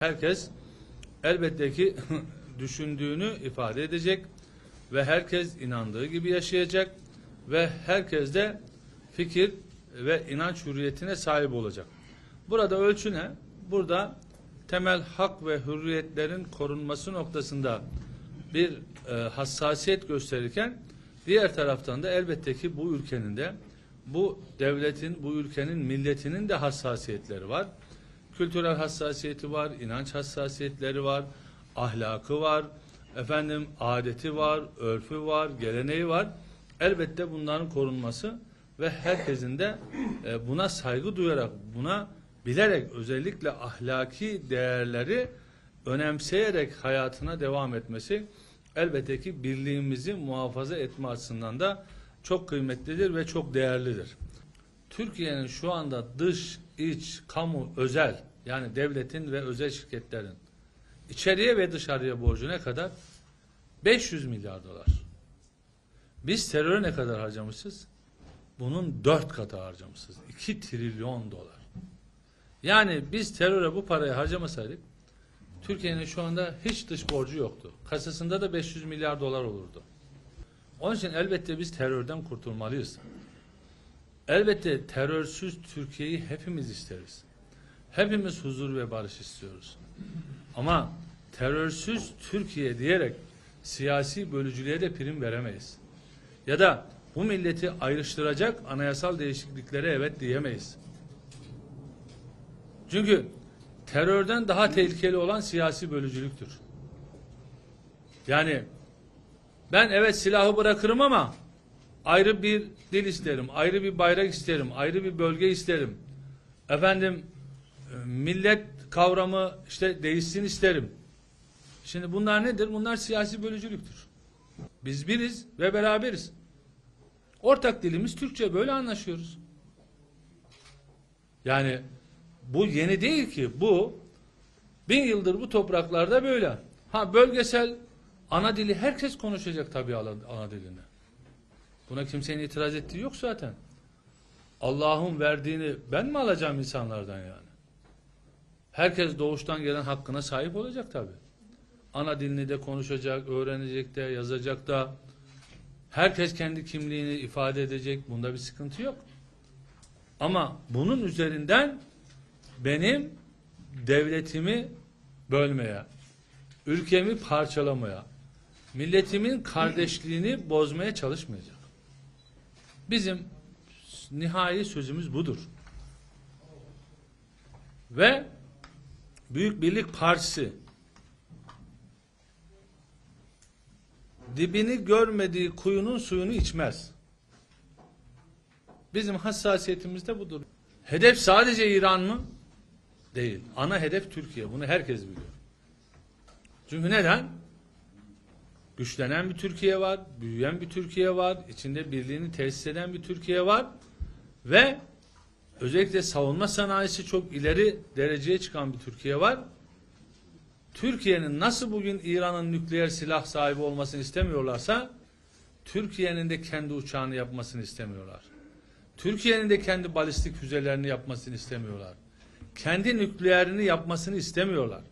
Herkes elbette ki düşündüğünü ifade edecek ve herkes inandığı gibi yaşayacak ve herkes de fikir ve inanç hürriyetine sahip olacak. Burada ölçü ne? Burada temel hak ve hürriyetlerin korunması noktasında bir e, hassasiyet gösterirken diğer taraftan da elbette ki bu ülkenin de bu devletin, bu ülkenin milletinin de hassasiyetleri var. Kültürel hassasiyeti var, inanç hassasiyetleri var, ahlakı var, efendim adeti var, örfü var, geleneği var. Elbette bunların korunması ve herkesin de e, buna saygı duyarak, buna bilerek özellikle ahlaki değerleri önemseyerek hayatına devam etmesi elbette ki birliğimizi muhafaza etme açısından da çok kıymetlidir ve çok değerlidir. Türkiye'nin şu anda dış, iç, kamu, özel yani devletin ve özel şirketlerin içeriye ve dışarıya borcu ne kadar? 500 milyar dolar. Biz teröre ne kadar harcamışız? Bunun dört katı harcamışız. 2 trilyon dolar. Yani biz teröre bu parayı harcamasaydık Türkiye'nin şu anda hiç dış borcu yoktu. Kasasında da 500 milyar dolar olurdu. Onun için elbette biz terörden kurtulmalıyız. Elbette terörsüz Türkiye'yi hepimiz isteriz. Hepimiz huzur ve barış istiyoruz. Ama terörsüz Türkiye diyerek siyasi bölücülüğe de prim veremeyiz. Ya da bu milleti ayrıştıracak anayasal değişikliklere evet diyemeyiz. Çünkü terörden daha tehlikeli olan siyasi bölücülüktür. Yani ben evet silahı bırakırım ama ayrı bir dil isterim, ayrı bir bayrak isterim, ayrı bir bölge isterim. Efendim millet kavramı işte değişsin isterim. Şimdi bunlar nedir? Bunlar siyasi bölücülüktür. Biz biriz ve beraberiz. Ortak dilimiz Türkçe böyle anlaşıyoruz. Yani bu yeni değil ki. Bu bin yıldır bu topraklarda böyle. Ha bölgesel ana dili herkes konuşacak tabii ana, ana dilini. Buna kimsenin itiraz ettiği yok zaten. Allah'ın verdiğini ben mi alacağım insanlardan yani? Herkes doğuştan gelen hakkına sahip olacak tabii. Ana dilini de konuşacak, öğrenecek de, yazacak da. Herkes kendi kimliğini ifade edecek. Bunda bir sıkıntı yok. Ama bunun üzerinden benim devletimi bölmeye, ülkemi parçalamaya, milletimin kardeşliğini bozmaya çalışmayacak. Bizim nihai sözümüz budur. Ve Büyük Birlik Partisi dibini görmediği kuyunun suyunu içmez. Bizim hassasiyetimiz de budur. Hedef sadece İran mı? Değil. Ana hedef Türkiye. Bunu herkes biliyor. Çünkü neden? Güçlenen bir Türkiye var, büyüyen bir Türkiye var, içinde birliğini tesis eden bir Türkiye var ve özellikle savunma sanayisi çok ileri dereceye çıkan bir Türkiye var. Türkiye'nin nasıl bugün İran'ın nükleer silah sahibi olmasını istemiyorlarsa Türkiye'nin de kendi uçağını yapmasını istemiyorlar. Türkiye'nin de kendi balistik füzelerini yapmasını istemiyorlar. Kendi nükleerini yapmasını istemiyorlar.